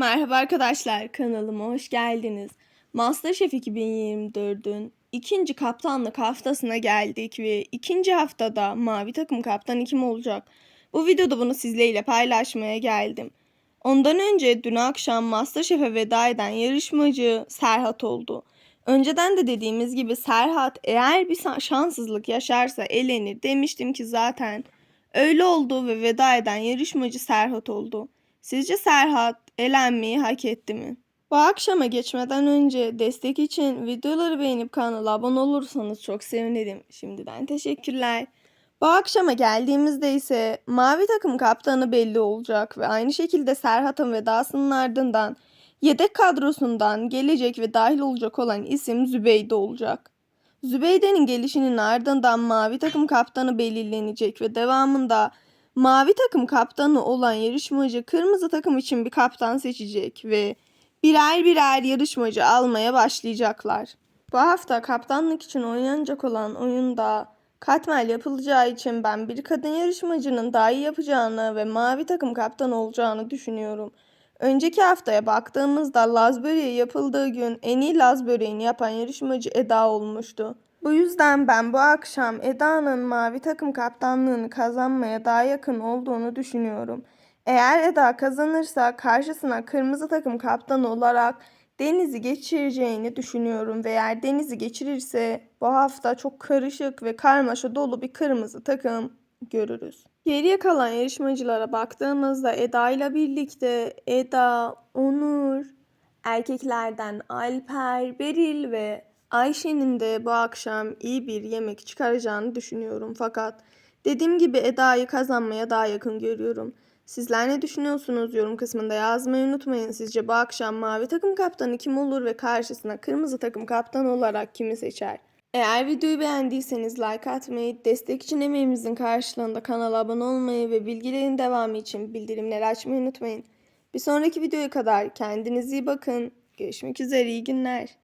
Merhaba arkadaşlar, kanalıma hoş geldiniz. Masterchef 2024'ün ikinci kaptanlık haftasına geldik ve ikinci haftada mavi takım kaptanı kim olacak? Bu videoda bunu sizlerle paylaşmaya geldim. Ondan önce dün akşam Masterchef'e veda eden yarışmacı Serhat oldu. Önceden de dediğimiz gibi Serhat eğer bir şanssızlık yaşarsa elenir demiştim ki zaten öyle oldu ve veda eden yarışmacı Serhat oldu. Sizce Serhat elenmeyi hak etti mi? Bu akşama geçmeden önce destek için videoları beğenip kanala abone olursanız çok sevinirim. Şimdiden teşekkürler. Bu akşama geldiğimizde ise mavi takım kaptanı belli olacak ve aynı şekilde Serhat'ın vedasının ardından yedek kadrosundan gelecek ve dahil olacak olan isim Zübeyde olacak. Zübeyde'nin gelişinin ardından mavi takım kaptanı belirlenecek ve devamında mavi takım kaptanı olan yarışmacı kırmızı takım için bir kaptan seçecek ve birer birer yarışmacı almaya başlayacaklar. Bu hafta kaptanlık için oynanacak olan oyunda katmer yapılacağı için ben bir kadın yarışmacının daha iyi yapacağını ve mavi takım kaptan olacağını düşünüyorum. Önceki haftaya baktığımızda Laz böreği yapıldığı gün en iyi Laz böreğini yapan yarışmacı Eda olmuştu. Bu yüzden ben bu akşam Eda'nın mavi takım kaptanlığını kazanmaya daha yakın olduğunu düşünüyorum. Eğer Eda kazanırsa karşısına kırmızı takım kaptanı olarak Deniz'i geçireceğini düşünüyorum ve eğer Deniz'i geçirirse bu hafta çok karışık ve karmaşa dolu bir kırmızı takım görürüz. Geriye kalan yarışmacılara baktığımızda Eda ile birlikte Eda, Onur, erkeklerden Alper, Beril ve Ayşe'nin de bu akşam iyi bir yemek çıkaracağını düşünüyorum. Fakat dediğim gibi Eda'yı kazanmaya daha yakın görüyorum. Sizler ne düşünüyorsunuz? Yorum kısmında yazmayı unutmayın. Sizce bu akşam mavi takım kaptanı kim olur ve karşısına kırmızı takım kaptan olarak kimi seçer? Eğer videoyu beğendiyseniz like atmayı, destek için emeğimizin karşılığında kanala abone olmayı ve bilgilerin devamı için bildirimleri açmayı unutmayın. Bir sonraki videoya kadar kendinize iyi bakın. Görüşmek üzere, iyi günler.